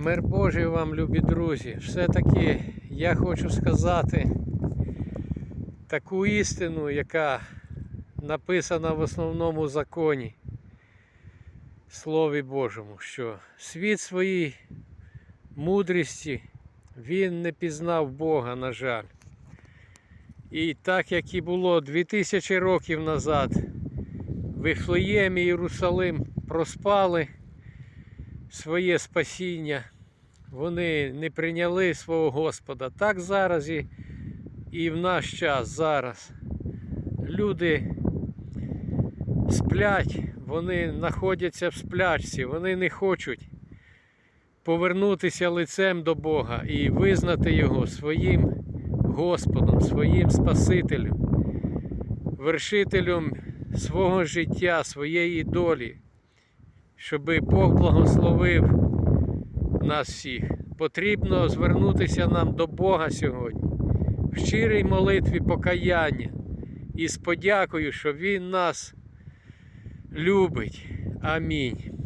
Мир Божий вам, любі друзі. Все-таки я хочу сказати таку істину, яка написана в основному законі, Слові Божому, що світ своїй мудрості він не пізнав Бога, на жаль. І так як і було 2000 років назад, Вифлеєм і Єрусалим проспали своє спасіння, вони не прийняли свого Господа. Так зараз і, і в наш час зараз. Люди сплять, вони знаходяться в сплячці, вони не хочуть повернутися лицем до Бога і визнати Його своїм Господом, своїм Спасителем, вершителем свого життя, своєї долі, щоб Бог благословив нас всіх. Потрібно звернутися нам до Бога сьогодні в щирій молитві покаяння і з подякою, що Він нас любить. Амінь.